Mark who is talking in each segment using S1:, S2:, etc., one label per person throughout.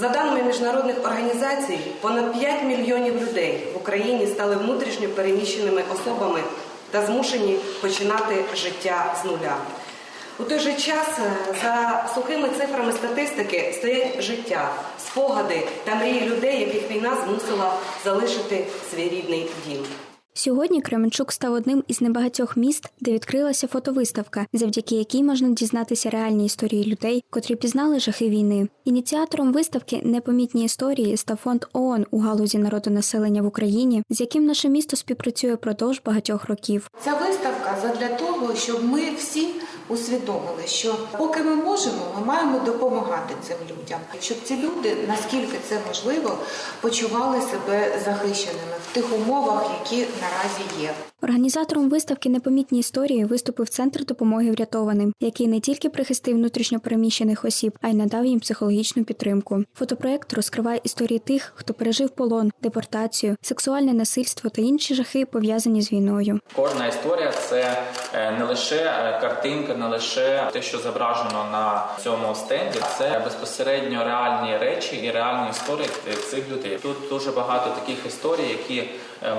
S1: За даними міжнародних організацій, понад 5 мільйонів людей в Україні стали внутрішньо переміщеними особами та змушені починати життя з нуля. У той же час е, за сухими цифрами статистики стоять життя, спогади та мрії людей, яких війна змусила залишити свій рідний дім.
S2: Сьогодні Кременчук став одним із небагатьох міст, де відкрилася фотовиставка, завдяки якій можна дізнатися реальні історії людей, котрі пізнали жахи війни. Ініціатором виставки Непомітні історії став фонд ООН у галузі народонаселення в Україні, з яким наше місто співпрацює продовж багатьох років.
S3: Ця виставка задля того, щоб ми всі усвідомили, що поки ми можемо, ми маємо допомагати цим людям, щоб ці люди, наскільки це можливо, почували себе захищеними в тих умовах, які наразі є.
S2: Організатором виставки Непомітні історії виступив центр допомоги врятованим, який не тільки прихистив внутрішньопереміщених осіб, а й надав їм психологічну підтримку. Фотопроект розкриває історії тих, хто пережив полон, депортацію, сексуальне насильство та інші жахи, пов'язані з війною.
S4: Кожна історія це е, не лише е, картинка, не лише те, що зображено на цьому стенді, це безпосередньо реальні речі і реальні історії цих людей. Тут дуже багато таких історій, які е,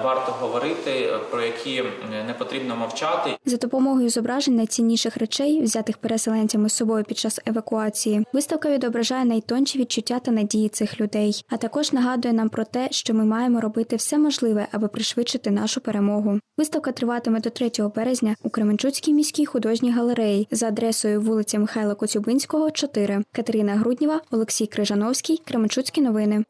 S4: варто говорити, про які м, не потрібно мовчати.
S2: За допомогою зображень найцінніших речей, взятих переселенцями з собою під час евакуації, виставка відображає найтонші відчуття та надії цих людей, а також нагадує нам про те, що ми маємо робити все можливе, аби пришвидшити нашу перемогу. Виставка триватиме до 3 березня у Кременчуцькій міській художній галереї за адресою вулиця Михайла Коцюбинського, 4. Катерина Грудніва, Олексій Крижановський, Кременчуцькі новини.